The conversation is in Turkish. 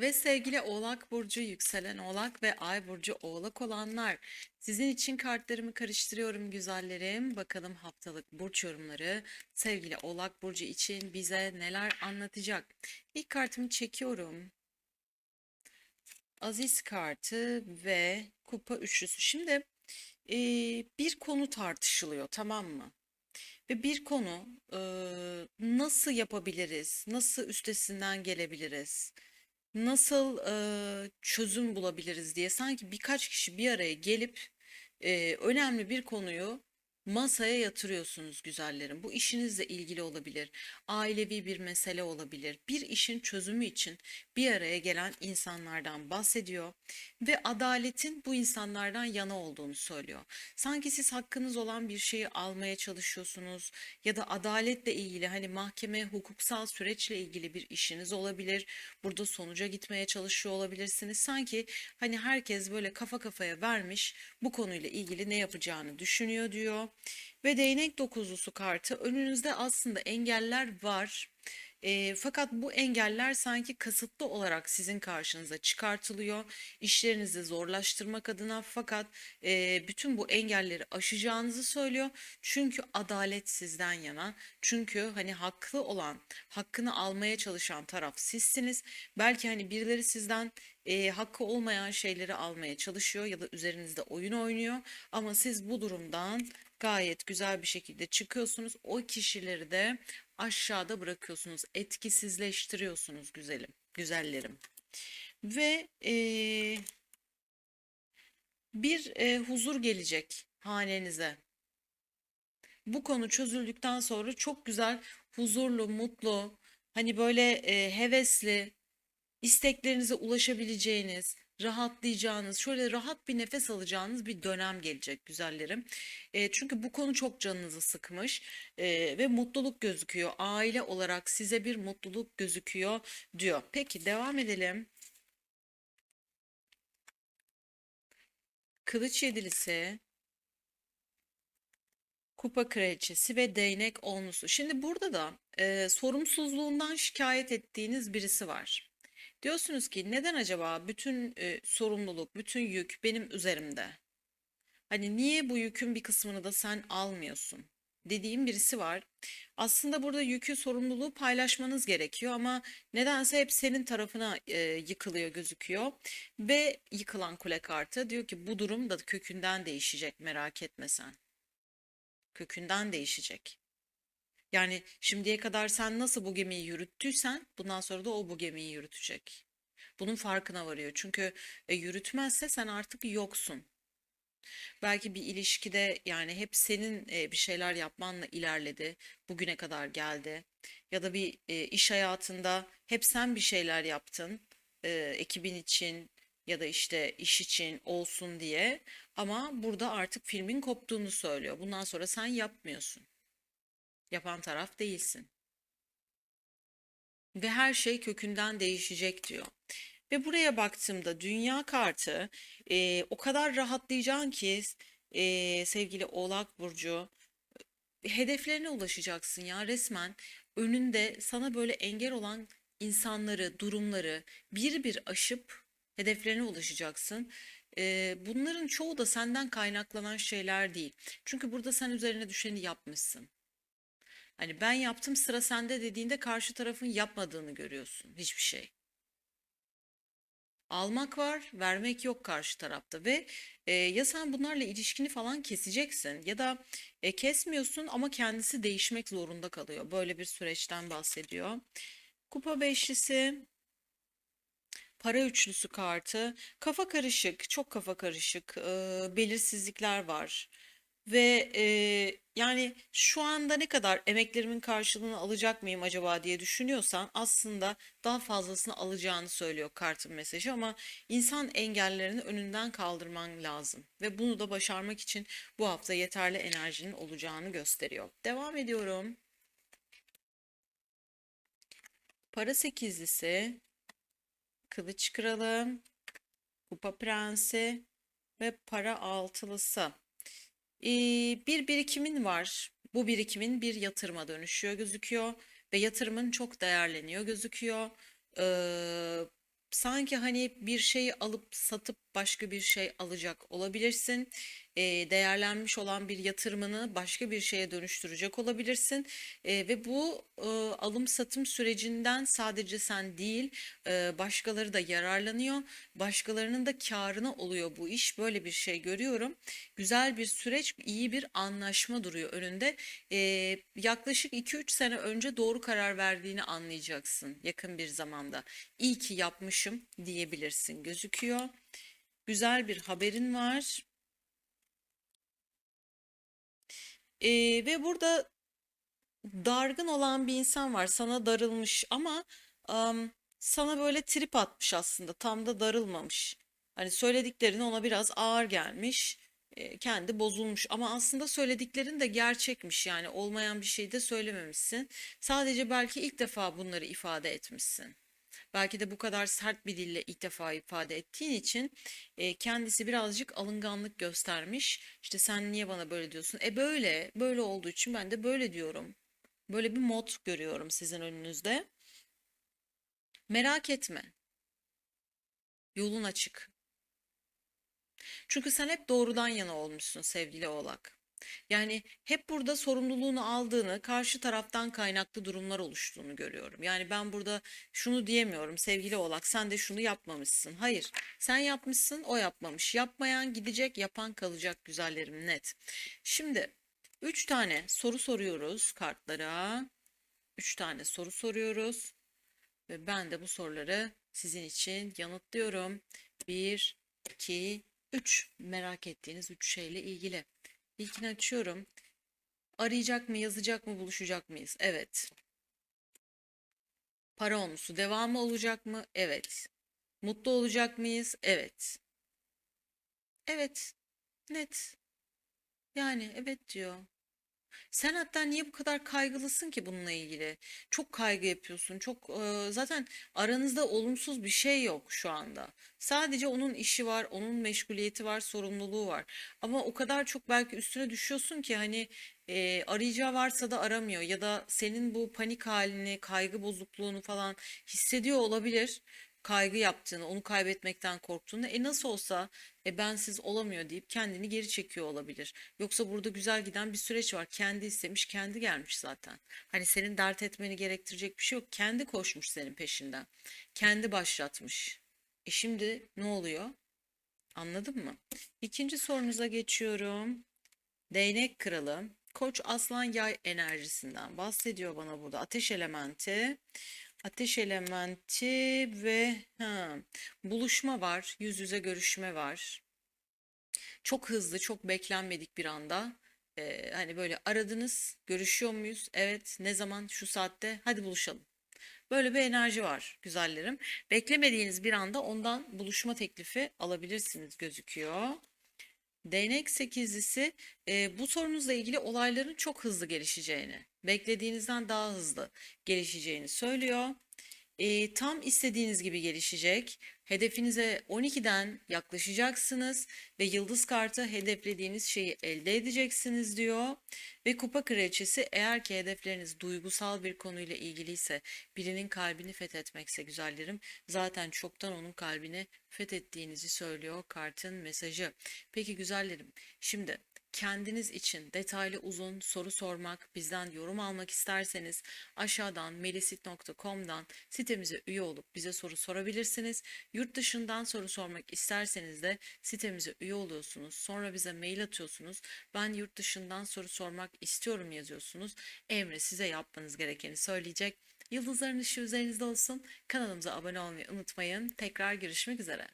Ve sevgili Oğlak Burcu, yükselen Oğlak ve Ay Burcu Oğlak olanlar, sizin için kartlarımı karıştırıyorum güzellerim. Bakalım haftalık burç yorumları sevgili Oğlak Burcu için bize neler anlatacak? İlk kartımı çekiyorum. Aziz kartı ve kupa üçlüsü. Şimdi eee, bir konu tartışılıyor tamam mı? Ve bir konu eee, nasıl yapabiliriz? Nasıl üstesinden gelebiliriz? Nasıl eee, çözüm bulabiliriz? diye sanki birkaç kişi bir araya gelip eee, önemli bir konuyu masaya yatırıyorsunuz güzellerim. Bu işinizle ilgili olabilir, ailevi bir mesele olabilir. Bir işin çözümü için bir araya gelen insanlardan bahsediyor ve adaletin bu insanlardan yana olduğunu söylüyor. Sanki siz hakkınız olan bir şeyi almaya çalışıyorsunuz ya da adaletle ilgili hani mahkeme hukuksal süreçle ilgili bir işiniz olabilir. Burada sonuca gitmeye çalışıyor olabilirsiniz. Sanki hani herkes böyle kafa kafaya vermiş bu konuyla ilgili ne yapacağını düşünüyor diyor. Ve değnek dokuzlusu kartı önünüzde aslında engeller var. Eee, fakat bu engeller sanki kasıtlı olarak sizin karşınıza çıkartılıyor. İşlerinizi zorlaştırmak adına fakat eee, bütün bu engelleri aşacağınızı söylüyor. Çünkü adalet sizden yana. Çünkü hani haklı olan, hakkını almaya çalışan taraf sizsiniz. Belki hani birileri sizden eee, hakkı olmayan şeyleri almaya çalışıyor ya da üzerinizde oyun oynuyor. Ama siz bu durumdan gayet güzel bir şekilde çıkıyorsunuz. O kişileri de aşağıda bırakıyorsunuz, etkisizleştiriyorsunuz güzelim, güzellerim. Ve eee, bir eee, huzur gelecek hanenize. Bu konu çözüldükten sonra çok güzel, huzurlu, mutlu, hani böyle eee, hevesli, isteklerinize ulaşabileceğiniz, rahatlayacağınız, şöyle rahat bir nefes alacağınız bir dönem gelecek güzellerim. E, çünkü bu konu çok canınızı sıkmış e, ve mutluluk gözüküyor. Aile olarak size bir mutluluk gözüküyor diyor. Peki devam edelim. Kılıç yedilisi, kupa kraliçesi ve değnek onlusu. Şimdi burada da e, sorumsuzluğundan şikayet ettiğiniz birisi var. Diyorsunuz ki neden acaba bütün e, sorumluluk, bütün yük benim üzerimde? Hani niye bu yükün bir kısmını da sen almıyorsun? Dediğim birisi var. Aslında burada yükü, sorumluluğu paylaşmanız gerekiyor ama nedense hep senin tarafına e, yıkılıyor gözüküyor. Ve yıkılan kule kartı diyor ki bu durum da kökünden değişecek merak etme sen. Kökünden değişecek. Yani şimdiye kadar sen nasıl bu gemiyi yürüttüysen bundan sonra da o bu gemiyi yürütecek. Bunun farkına varıyor. Çünkü e, yürütmezse sen artık yoksun. Belki bir ilişkide yani hep senin e, bir şeyler yapmanla ilerledi, bugüne kadar geldi. Ya da bir e, iş hayatında hep sen bir şeyler yaptın, e, ekibin için ya da işte iş için olsun diye. Ama burada artık filmin koptuğunu söylüyor. Bundan sonra sen yapmıyorsun. Yapan taraf değilsin. Ve her şey kökünden değişecek diyor. Ve buraya baktığımda dünya kartı e, o kadar rahatlayacaksın ki e, sevgili Oğlak Burcu hedeflerine ulaşacaksın ya resmen önünde sana böyle engel olan insanları, durumları bir bir aşıp hedeflerine ulaşacaksın. E, bunların çoğu da senden kaynaklanan şeyler değil. Çünkü burada sen üzerine düşeni yapmışsın. Hani ben yaptım sıra sende dediğinde karşı tarafın yapmadığını görüyorsun. Hiçbir şey. Almak var, vermek yok karşı tarafta ve e, ya sen bunlarla ilişkini falan keseceksin ya da e, kesmiyorsun ama kendisi değişmek zorunda kalıyor. Böyle bir süreçten bahsediyor. Kupa beşlisi, para üçlüsü kartı, kafa karışık, çok kafa karışık, e, belirsizlikler var. Ve e, yani şu anda ne kadar emeklerimin karşılığını alacak mıyım acaba diye düşünüyorsan aslında daha fazlasını alacağını söylüyor kartın mesajı ama insan engellerini önünden kaldırman lazım. Ve bunu da başarmak için bu hafta yeterli enerjinin olacağını gösteriyor. Devam ediyorum. Para sekizlisi, kılıç kralı, kupa prensi ve para altılısı. Bir birikimin var. Bu birikimin bir yatırıma dönüşüyor gözüküyor ve yatırımın çok değerleniyor gözüküyor. Sanki hani bir şeyi alıp satıp başka bir şey alacak olabilirsin. E, değerlenmiş olan bir yatırımını başka bir şeye dönüştürecek olabilirsin. E, ve bu e, alım satım sürecinden sadece sen değil, e, başkaları da yararlanıyor. Başkalarının da kârına oluyor bu iş. Böyle bir şey görüyorum. Güzel bir süreç, iyi bir anlaşma duruyor önünde. E, yaklaşık 2-3 sene önce doğru karar verdiğini anlayacaksın yakın bir zamanda. İyi ki yapmışım diyebilirsin gözüküyor. Güzel bir haberin var. Ee, ve burada dargın olan bir insan var. Sana darılmış ama am, sana böyle trip atmış aslında. Tam da darılmamış. Hani söylediklerin ona biraz ağır gelmiş. e, kendi bozulmuş ama aslında söylediklerin de gerçekmiş yani olmayan bir şey de söylememişsin. Sadece belki ilk defa bunları ifade etmişsin. Belki de bu kadar sert bir dille ilk defa ifade ettiğin için e, kendisi birazcık alınganlık göstermiş. İşte sen niye bana böyle diyorsun? E böyle, böyle olduğu için ben de böyle diyorum. Böyle bir mod görüyorum sizin önünüzde. Merak etme, yolun açık. Çünkü sen hep doğrudan yana olmuşsun sevgili Oğlak. Yani hep burada sorumluluğunu aldığını, karşı taraftan kaynaklı durumlar oluştuğunu görüyorum. Yani ben burada şunu diyemiyorum sevgili Oğlak, sen de şunu yapmamışsın. Hayır, sen yapmışsın, o yapmamış. Yapmayan gidecek, yapan kalacak güzellerim net. Şimdi üç tane soru soruyoruz kartlara. Üç tane soru soruyoruz ve ben de bu soruları sizin için yanıtlıyorum. Bir, iki, üç merak ettiğiniz üç şeyle ilgili. İlkini açıyorum. Arayacak mı, yazacak mı, buluşacak mıyız? Evet. Para olmuşsu devamı olacak mı? Evet. Mutlu olacak mıyız? Evet. Evet. Net. Yani evet diyor. Sen hatta niye bu kadar kaygılısın ki bununla ilgili? Çok kaygı yapıyorsun. Çok e, zaten aranızda olumsuz bir şey yok şu anda. Sadece onun işi var, onun meşguliyeti var, sorumluluğu var. Ama o kadar çok belki üstüne düşüyorsun ki hani e, arayacağı varsa da aramıyor ya da senin bu panik halini, kaygı bozukluğunu falan hissediyor olabilir. Kaygı yaptığını, onu kaybetmekten korktuğunu, e nasıl olsa e bensiz olamıyor deyip kendini geri çekiyor olabilir. Yoksa burada güzel giden bir süreç var. Kendi istemiş, kendi gelmiş zaten. Hani senin dert etmeni gerektirecek bir şey yok. Kendi koşmuş senin peşinden. Kendi başlatmış. E şimdi ne oluyor? Anladın mı? İkinci sorunuza geçiyorum. Değnek kralı. Koç aslan yay enerjisinden bahsediyor bana burada. Ateş elementi. Ateş elementi ve ha, buluşma var. Yüz yüze görüşme var. Çok hızlı, çok beklenmedik bir anda. e, hani böyle aradınız, görüşüyor muyuz? Evet, ne zaman? Şu saatte. Hadi buluşalım. Böyle bir enerji var güzellerim. Beklemediğiniz bir anda ondan buluşma teklifi alabilirsiniz gözüküyor. Değnek sekizlisi e, bu sorunuzla ilgili olayların çok hızlı gelişeceğini, beklediğinizden daha hızlı gelişeceğini söylüyor. E, tam istediğiniz gibi gelişecek. Hedefinize 12'den yaklaşacaksınız ve yıldız kartı hedeflediğiniz şeyi elde edeceksiniz diyor. Ve kupa kraliçesi eğer ki hedefleriniz duygusal bir konuyla ilgiliyse, birinin kalbini fethetmekse güzellerim, zaten çoktan onun kalbini fethettiğinizi söylüyor kartın mesajı. Peki güzellerim, şimdi kendiniz için detaylı uzun soru sormak, bizden yorum almak isterseniz aşağıdan melisit.com'dan sitemize üye olup bize soru sorabilirsiniz. Yurt dışından soru sormak isterseniz de sitemize üye oluyorsunuz. Sonra bize mail atıyorsunuz. Ben yurt dışından soru sormak istiyorum yazıyorsunuz. Emre size yapmanız gerekeni söyleyecek. Yıldızların ışığı üzerinizde olsun. Kanalımıza abone olmayı unutmayın. Tekrar görüşmek üzere.